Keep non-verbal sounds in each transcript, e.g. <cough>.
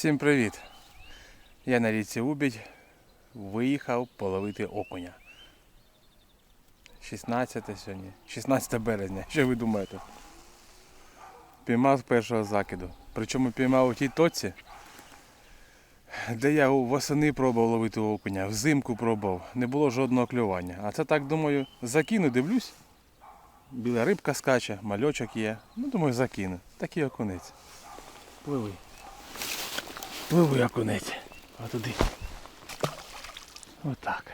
Всім привіт! Я на річці Убідь виїхав половити окуня. 16 сьогодні. 16 березня. Що ви думаєте? Піймав з першого закиду. Причому піймав у тій точці, де я восени пробував ловити окуня, взимку пробував, не було жодного клювання. А це так думаю, закину, дивлюсь. Біла рибка скаче, мальочок є. Ну, думаю, закину. Такий окунець. Пливи. Пливи окунець. А туди. Отак.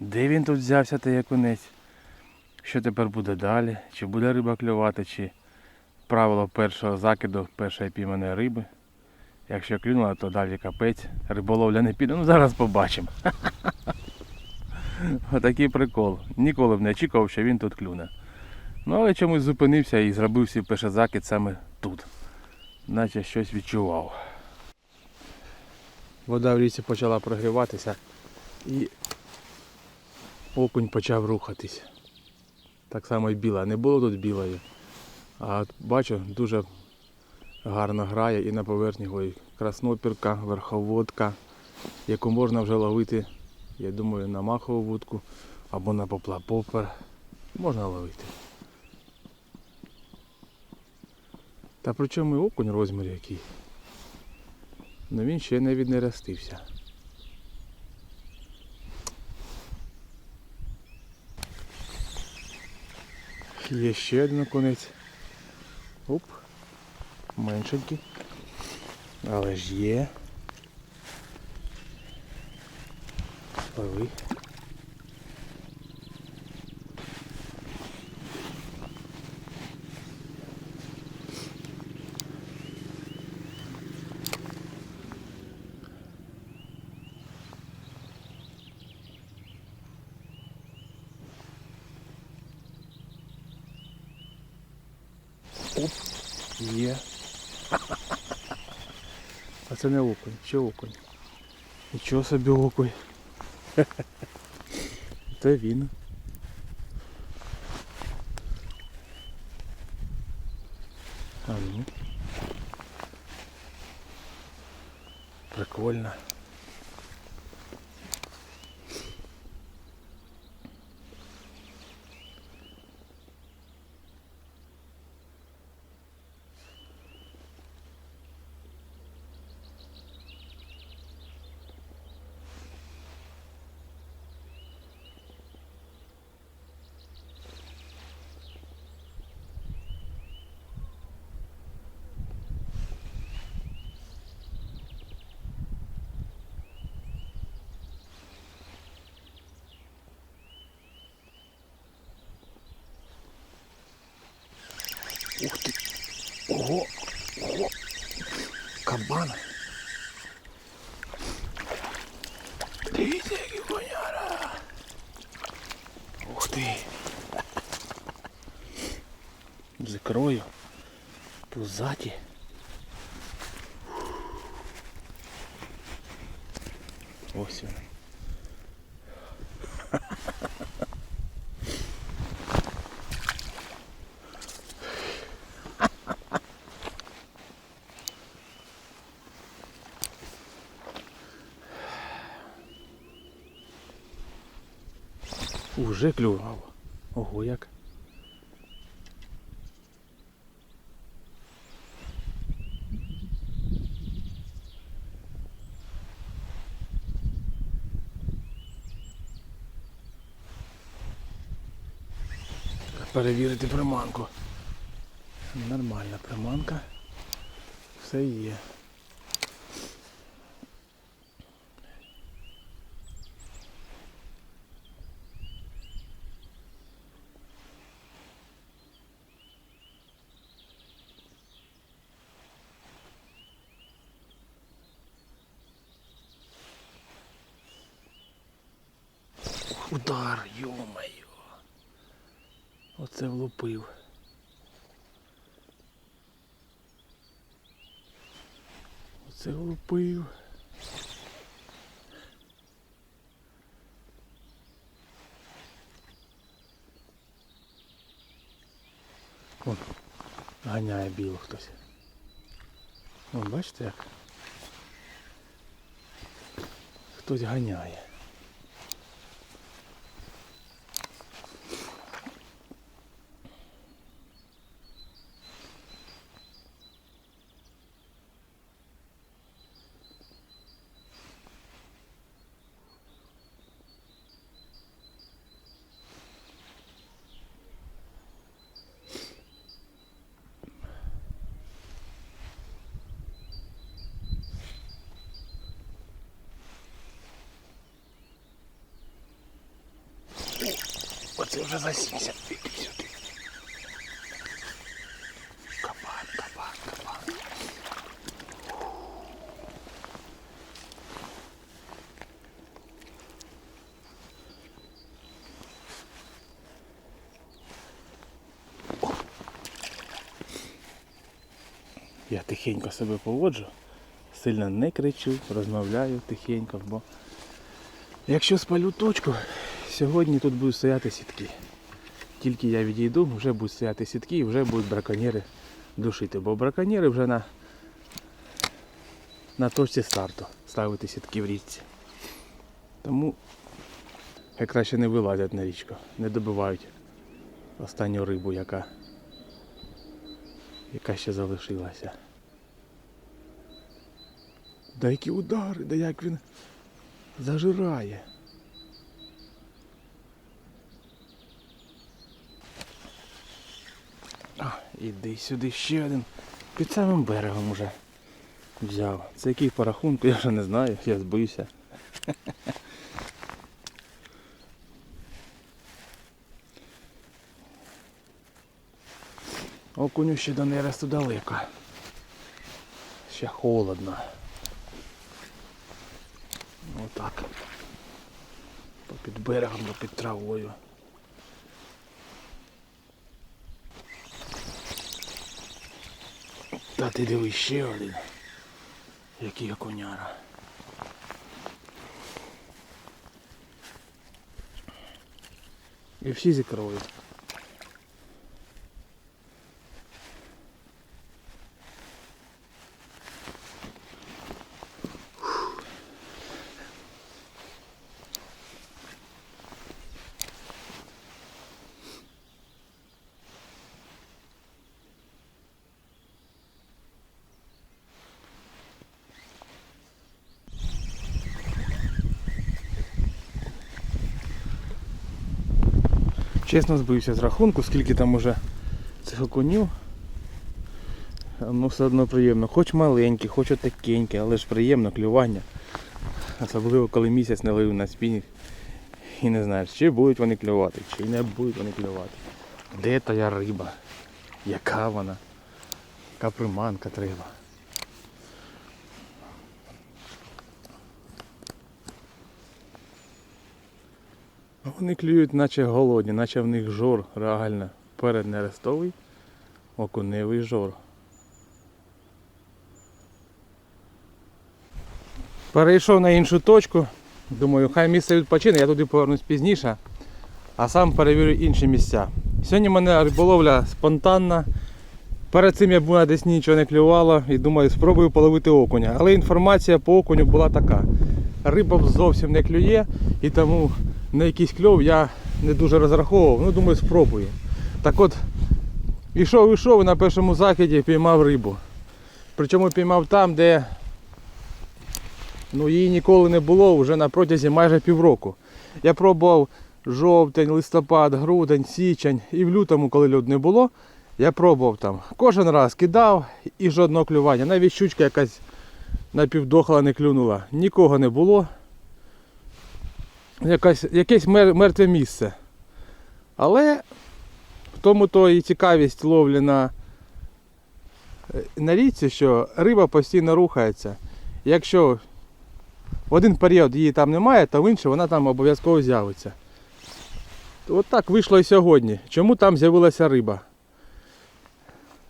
Де він тут взявся той окунець? Що тепер буде далі? Чи буде риба клювати, чи правило першого закиду першої пійманої риби. Якщо клюнула, то далі капець. Риболовля не піде. Ну зараз побачимо. <laughs> Отакий прикол. Ніколи б не очікував, що він тут клюне. Ну але чомусь зупинився і зробив свій перший закид саме тут. Наче щось відчував. Вода в річці почала прогріватися і окунь почав рухатись. Так само і біла. Не було тут білої. А бачу, дуже гарно грає і на поверхні ой, краснопірка, верховодка, яку можна вже ловити, я думаю, на махову вудку або на поплапопер. Можна ловити. Та причому і окунь розмір який. Ну він ще не віднеростився. Є ще один конець. Оп. Меншенький. Але ж є. Пливи. Оп, є. А це не окунь. Нічого собі окунь. <laughs> Це він. А ну. Прикольно. Ух ти! Ого! Ого! Кабан! Дивіться, який коняра! Ух ти! З ікрою, пузаті. Ось він. Уже клював. Ого як. Перевірити приманку. Нормальна приманка. Все є. Ох, йомаю. Оце влупив. Оце влупив. Вон, ганяє біло хтось. Вон, бачите як? Хтось ганяє. Вже засівся. Кабан, кабан, кабан. Я тихенько себе поводжу, сильно не кричу, розмовляю тихенько, бо якщо спалю точку, сьогодні тут будуть стояти сітки. Тільки я відійду, вже будуть стояти сітки і вже будуть браконьєри душити. Бо браконьєри вже на, на точці старту ставити сітки в річці. Тому хай краще не вилазять на річку, не добивають останню рибу, яка, яка ще залишилася. Да які удари, да як він зажирає. А, іди сюди ще один. Під самим берегом уже взяв. Це який по рахунку, я вже не знаю, я збився. Окуню ще до нересту далеко. Ще холодно. Отак. Попід берегом, попід травою. Та ти дивись ще один. Який окуняра. І всі зі. Чесно збився з рахунку, скільки там уже цих окунів. Ну все одно приємно. Хоч маленькі, хоч отакенькі, але ж приємно клювання. Особливо коли місяць не ловив на спінінг. І не знаєш, чи будуть вони клювати, чи не будуть вони клювати. Де та риба? Яка вона? Яка приманка треба? Вони клюють наче голодні, наче в них жор реально переднерестовий окуневий жор. Перейшов на іншу точку. Думаю, хай місце відпочине, я туди повернусь пізніше, а сам перевірю інші місця. Сьогодні в мене риболовля спонтанна. Перед цим я був десь нічого не клювало і думаю, спробую половити окуня. Але інформація по окуню була така. Риба зовсім не клює і тому на якийсь кльов я не дуже розраховував. Ну думаю, спробую. Так от, ішов, ішов і на першому закиді піймав рибу. Причому піймав там, де ну, її ніколи не було вже на протязі майже півроку. Я пробував жовтень, листопад, грудень, січень і в лютому, коли льод не було, я пробував там. Кожен раз кидав і жодного клювання. Навіть щучка якась напівдохла не клюнула. Нікого не було. Якась, якесь мер- мертве місце. Але в тому то і цікавість ловлі на, е, на річці, що риба постійно рухається. Якщо в один період її там немає, то в інший вона там обов'язково з'явиться. От так вийшло і сьогодні. Чому там з'явилася риба?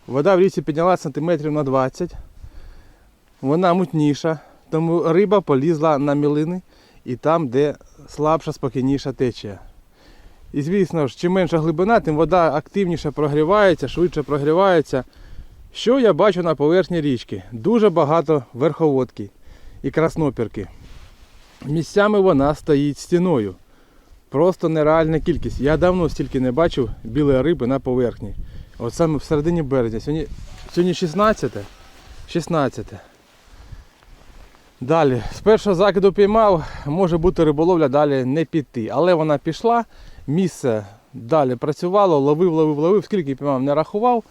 Вода в річці підняла сантиметрів на 20. Вона мутніша, тому риба полізла на мілини і там, де слабша, спокійніша течія. І звісно ж, чим менша глибина, тим вода активніше прогрівається, швидше прогрівається. Що я бачу на поверхні річки? Дуже багато верховодки і краснопірки. Місцями вона стоїть стіною. Просто нереальна кількість. Я давно стільки не бачив білої риби на поверхні. От саме в середині березня. Сьогодні, сьогодні 16. 16. Далі, з першого закиду піймав, може бути риболовля далі не піти. Але вона пішла, місце далі працювало, ловив, ловив, ловив, скільки піймав, не рахував.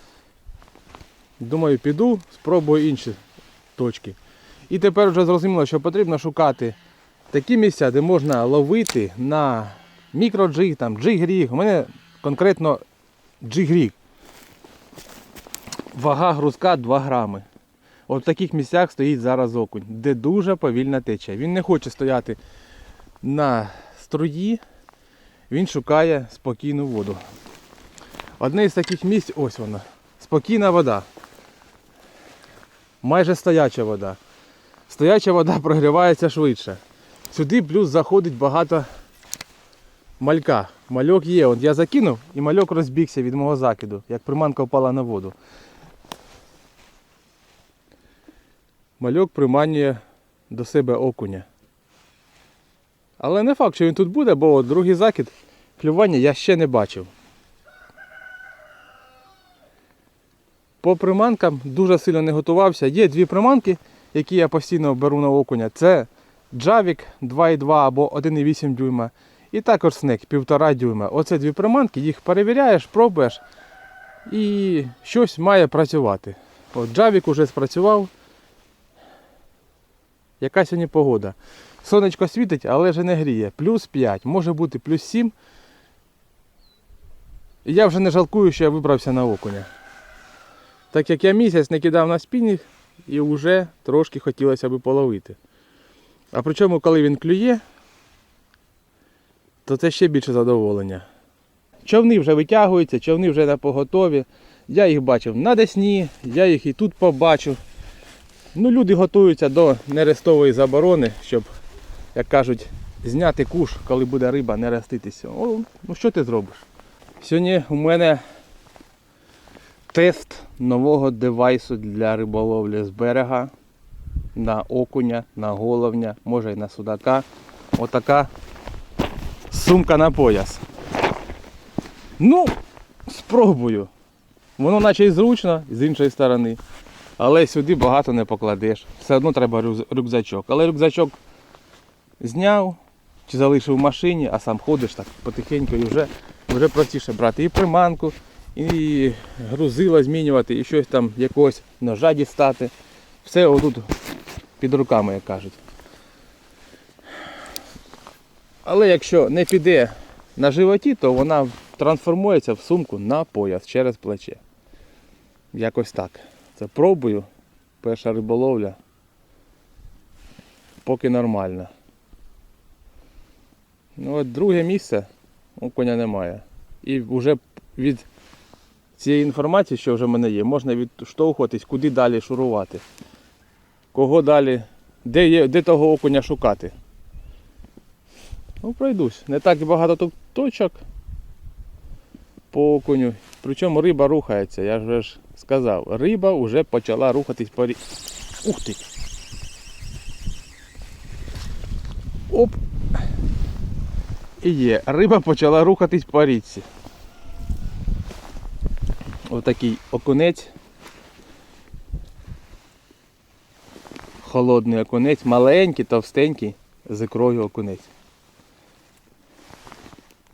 Думаю, піду, спробую інші точки. І тепер вже зрозуміло, що потрібно шукати такі місця, де можна ловити на мікроджиг, там джиг-ріг. У мене конкретно джиг-ріг. Вага грузка 2 грами. От в таких місцях стоїть зараз окунь, де дуже повільна течія. Він не хоче стояти на струї, він шукає спокійну воду. Одне з таких місць, ось вона. Спокійна вода. Майже стояча вода. Стояча вода прогрівається швидше. Сюди плюс заходить багато малька. Мальок є. От я закинув і мальок розбігся від мого закиду, як приманка впала на воду. Мальок приманює до себе окуня. Але не факт, що він тут буде, бо другий закид клювання я ще не бачив. По приманкам дуже сильно не готувався. Є дві приманки, які я постійно беру на окуня. Це Джавік 2,2 або 1,8 дюйма. І також снек 1,5 дюйма. Оце дві приманки, їх перевіряєш, пробуєш і щось має працювати. От Джавік уже спрацював. Яка сьогодні погода? Сонечко світить, але вже не гріє. Плюс 5, може бути плюс 7. І я вже не жалкую, що я вибрався на окуня. Так як я місяць не кидав на спінінг і вже трошки хотілося би половити. А причому, коли він клює, то це ще більше задоволення. Човни вже витягуються, човни вже на поготові. Я їх бачив на Десні, я їх і тут побачив. Ну, люди готуються до нерестової заборони, щоб, як кажуть, зняти куш, коли буде риба не реститися. О, ну що ти зробиш? Сьогодні у мене тест нового девайсу для риболовлі з берега на окуня, на головня, може і на судака. Отака сумка на пояс. Ну, спробую. Воно наче і зручно з іншої сторони. Але сюди багато не покладеш. Все одно треба рюкзачок. Але рюкзачок зняв чи залишив в машині, а сам ходиш так потихеньку і вже, вже простіше брати і приманку, і грузила змінювати, і щось там якогось ножа дістати. Все отут під руками, як кажуть. Але якщо не піде на животі, то вона трансформується в сумку на пояс через плече. Якось так. Це пробую. Перша риболовля. Поки нормально. Ну от друге місце окуня немає. І вже від цієї інформації, що вже в мене є, можна відштовхуватись, куди далі шурувати. Кого далі, де, є, де того окуня шукати. Ну, пройдусь. Не так багато тут точок по окуню. Причому риба рухається, я ж вже ж сказав. Риба вже почала рухатись по рі... Ух ти! Оп! І є. Риба почала рухатись по річці. Отакий окунець. Холодний окунець, маленький, товстенький, з ікрою окунець.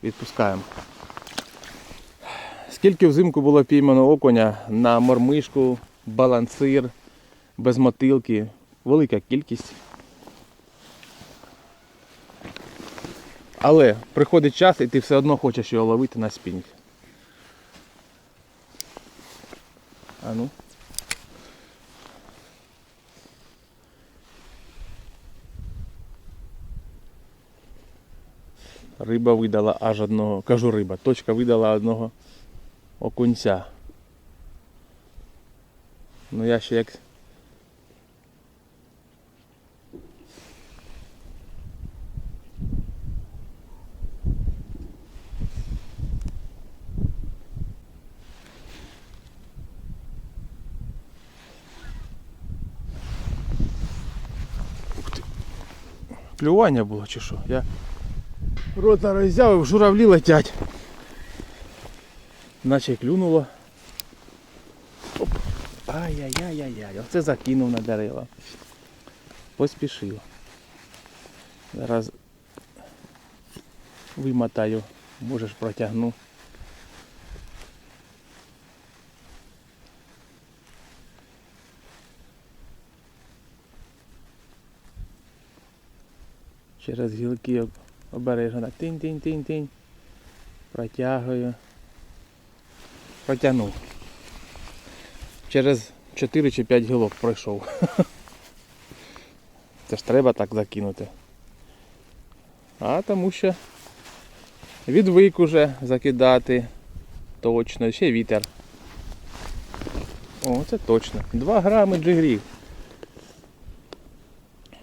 Відпускаємо. Скільки взимку було піймано окуня на мормишку, балансир, без мотилки. Велика кількість. Але приходить час і ти все одно хочеш його ловити на спінг. А ну. Риба видала аж одного, кажу риба, точка видала одного окунця. Ну я ще як. Клювання було чи що. Я рота роззяв, журавлі летять. Наче клюнуло. Ай-яй-яй-яй-яй. Оце закинув на дерева. Поспішив. Зараз вимотаю, можеш протягну. Через гілки обережно так тинь-тинь-тинь-тинь. Протягую. Протягнув. Через 4 чи 5 гілок пройшов. <laughs> Це ж треба так закинути. А тому що відвик уже закидати. Точно, ще вітер. О, це точно. 2 грами джигрів.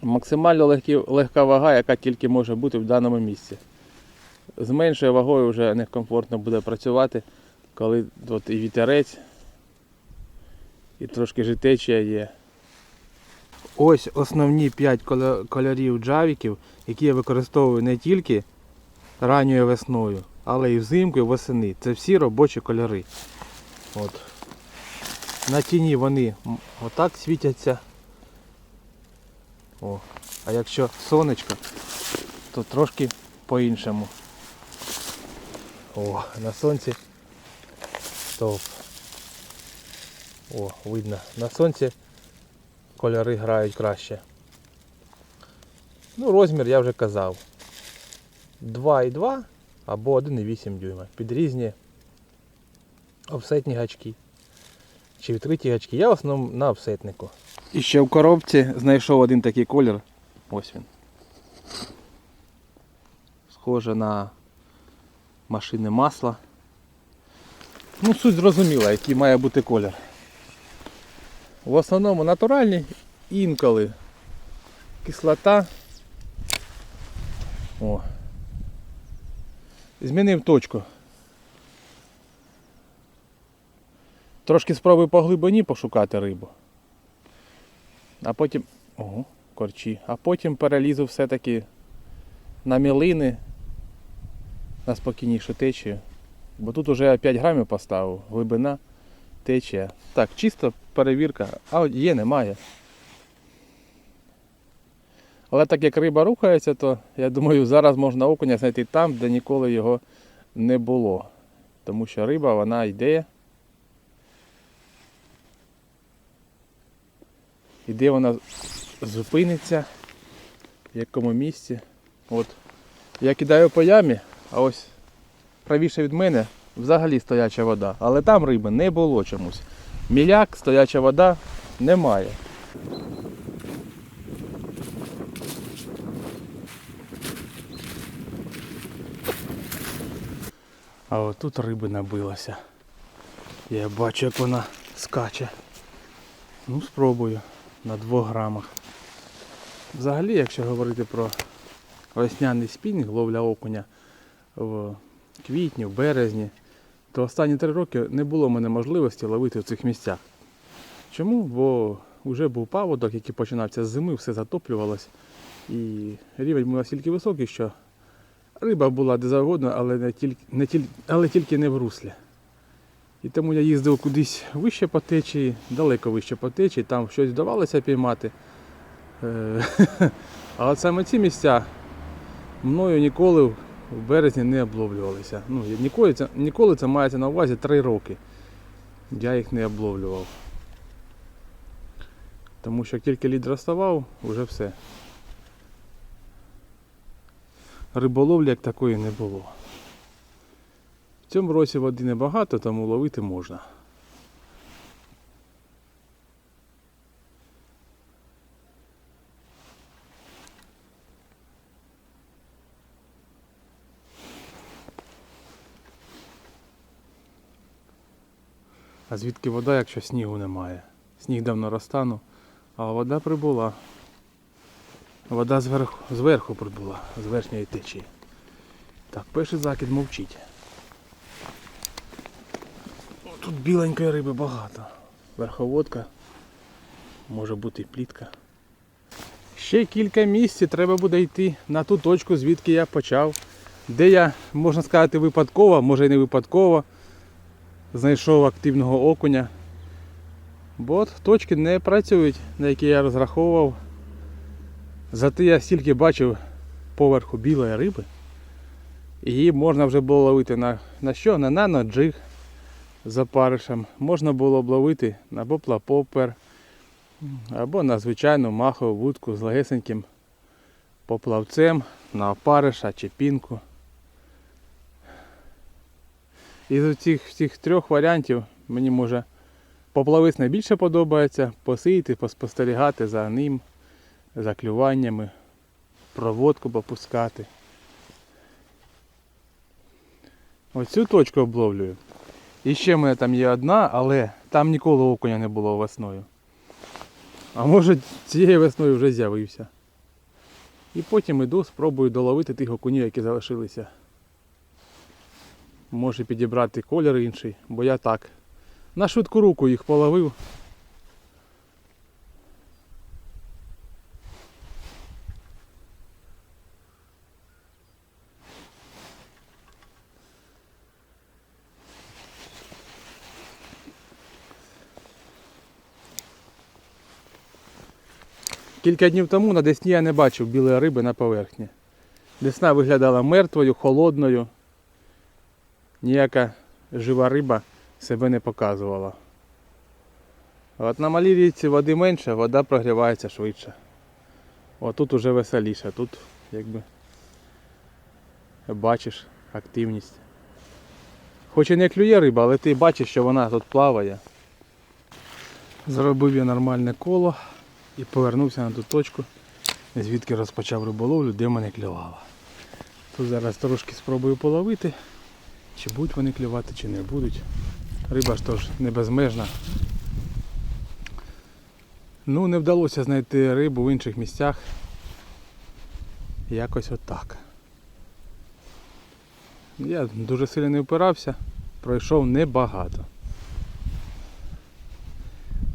Максимально легкі, легка вага, яка тільки може бути в даному місці. З меншою вагою вже некомфортно буде працювати, коли от і вітерець, і трошки житечія є. Ось основні 5 кольорів джавіків, які я використовую не тільки ранньою весною, але і взимку, і восени. Це всі робочі кольори. От. На тіні вони отак світяться. О. А якщо сонечко, то трошки по-іншому. О, на сонці. Стоп. О, видно. На сонці кольори грають краще. Ну, розмір я вже казав. 2,2 або 1,8 дюйма. Під різні офсетні гачки. Чи відкриті гачки. Я в основному на офсетнику. І ще в коробці знайшов один такий колір. Ось він. Схоже на машини масла. Ну, суть зрозуміла, який має бути колір. В основному натуральні, інколи кислота. О. Змінив точку. Трошки спробую по глибині пошукати рибу. А потім... Ого, корчі. А потім перелізу все-таки на мілини, на спокійнішу течію. Бо тут уже 5 грамів поставив, глибина, течія. Так, чисто перевірка, а є, немає. Але так як риба рухається, то я думаю, зараз можна окуня знайти там, де ніколи його не було. Тому що риба вона йде. І де вона зупиниться, в якому місці. От. Я кидаю по ямі, а ось правіше від мене взагалі стояча вода. Але там риби не було чомусь. Міляк, стояча вода немає. А от тут риби набилося. Я бачу, як вона скаче. Ну, спробую на 2 грамах. Взагалі, якщо говорити про весняний спінінг, ловля окуня в квітні, в березні, то останні три роки не було в мене можливості ловити в цих місцях. Чому? Бо вже був паводок, який починався з зими, все затоплювалось. І рівень був настільки високий, що риба була де завгодно, але, не тільки, не тільки, але тільки не в руслі. І тому я їздив кудись вище по течії, далеко вище по течії, там щось вдавалося піймати. Е, <laughs> А саме ці місця мною ніколи в березні не обловлювалися. Ну, ніколи, це, ніколи це мається на увазі 3 роки. Я їх не обловлював. Тому що як тільки лід розставав, вже все. Риболовлі як такої не було. В цьому році води небагато, тому ловити можна. А звідки вода, якщо снігу немає? Сніг давно розтанув, а вода прибула. Вода зверху, зверху прибула, з верхньої течії. Так, перший закид мовчить. О, Тут біленької риби багато. Верховодка, може бути і плітка. Ще кілька місяців треба буде йти на ту точку, звідки я почав. Де я, можна сказати, випадково, може і не випадково, знайшов активного окуня. Бо точки не працюють, на які я розраховував. Зате я стільки бачив поверху білої риби. Її можна вже було ловити на, на що? На наноджиг з опаришем. Можна було б ловити на поплапопер або на звичайну махову вудку з легесеньким поплавцем на опариша чи пінку. Із цих, цих трьох варіантів мені може поплавець найбільше подобається, посидіти, поспостерігати за ним, за клюваннями, проводку попускати. Оцю точку обловлюю. І ще в мене там є одна, але там ніколи окуня не було весною. А може цією весною вже з'явився. І потім іду, спробую доловити тих окунів, які залишилися. Може підібрати колір інший, бо я так. На швидку руку їх половив. Кілька днів тому на Десні я не бачив білої риби на поверхні. Десна виглядала мертвою, холодною. Ніяка жива риба себе не показувала. От на малій річці води менше, вода прогрівається швидше. От тут уже веселіше, тут якби бачиш активність. Хоч і не клює риба, але ти бачиш, що вона тут плаває. Зробив я нормальне коло і повернувся на ту точку, звідки розпочав риболовлю, де мене клювало. Тут зараз трошки спробую половити, чи будуть вони клювати, чи не будуть. Риба ж тож не безмежна. Ну, не вдалося знайти рибу в інших місцях. Якось отак. Я дуже сильно не впирався, пройшов небагато.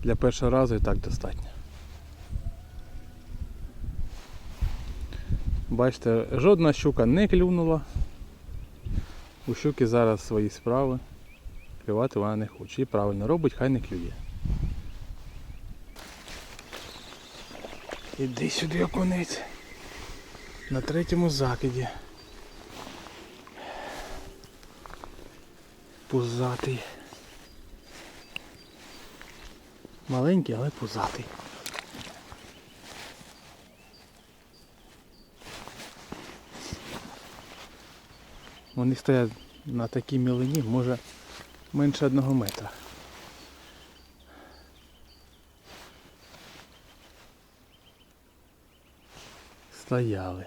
Для першого разу і так достатньо. Бачите, жодна щука не клюнула. У щуки зараз свої справи. Клювати вона не хоче. І правильно робить, хай не клює. Іди сюди, окунець. На третьому закиді. Пузатий. Маленький, але пузатий. Вони стоять на такій мілині, може менше одного метра. Стояли.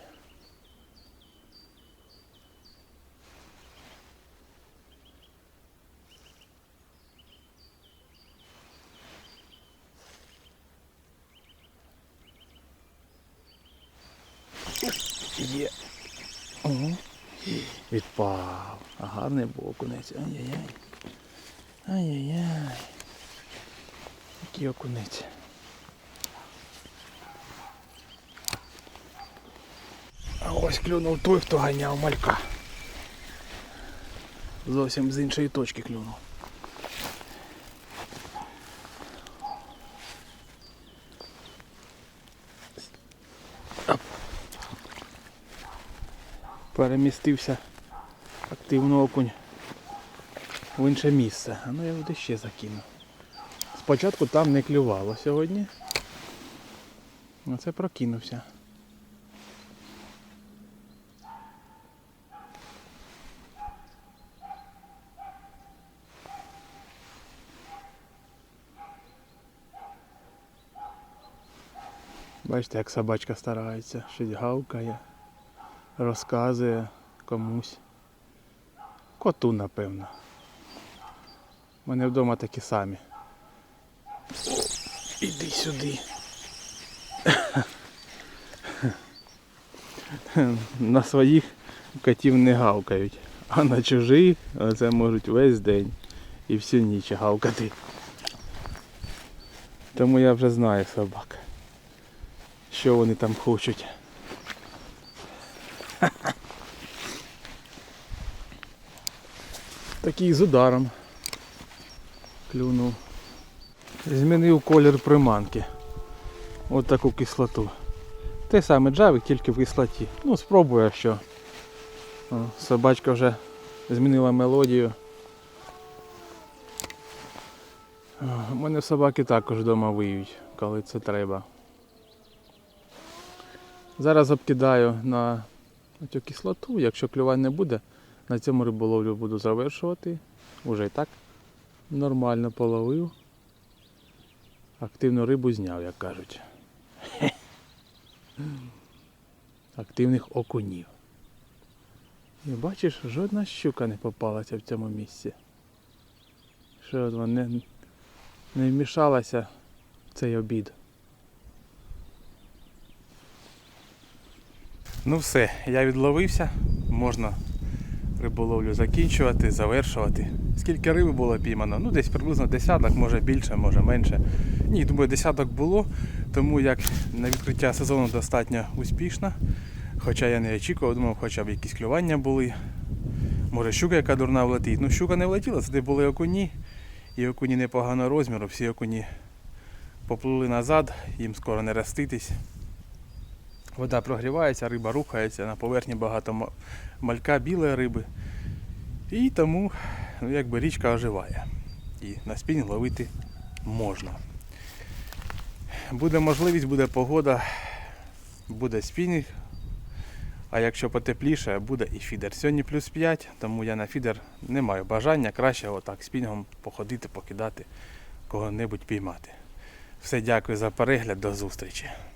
Є. Ого. Відпав. А гарний був окунець. Ай-яй-яй. Ай-яй-яй. Який окунець. А ось клюнув той, хто ганяв малька. Зовсім з іншої точки клюнув. Перемістився активно окунь в інше місце. А ну я туди ще закину. Спочатку там не клювало сьогодні. Оце прокинувся. Бачите, як собачка старається, щось гавкає, розказує комусь. Коту, напевно. У мене вдома такі самі. Іди сюди. <laughs> На своїх котів не гавкають, а на чужих це можуть весь день і всю ніч гавкати. Тому я вже знаю собак. що вони там хочуть. Такий з ударом клюнув. Змінив колір приманки. От таку кислоту. Те саме джавик, тільки в кислоті. Ну, спробую, що. О, собачка вже змінила мелодію. У мене собаки також вдома виють, коли це треба. Зараз обкидаю на цю кислоту, якщо клювань не буде, на цьому риболовлю буду завершувати. Уже і так нормально половив. Активну рибу зняв, як кажуть. <laughs> Активних окунів. І бачиш, жодна щука не попалася в цьому місці. Що вона не, не вмішалася в цей обід. Ну все, я відловився, можна риболовлю закінчувати, завершувати. Скільки риби було піймано? Ну десь приблизно десяток, може більше, може менше. Ні, думаю, десяток було, тому як на відкриття сезону достатньо успішно. Хоча я не очікував, думав, хоча б якісь клювання були. Може щука яка дурна влетить. Ну щука не влетіла, це були окуні. І окуні непоганого розміру, всі окуні поплили назад, їм скоро не роститись. Вода прогрівається, риба рухається, на поверхні багато малька білої риби. І тому ну, якби річка оживає. І на спінінг ловити можна. Буде можливість, буде погода, буде спінінг. А якщо потепліше, буде і фідер. Сьогодні плюс 5, тому я на фідер не маю бажання краще отак спінгом походити, покидати, кого-небудь піймати. Все, дякую за перегляд, до зустрічі.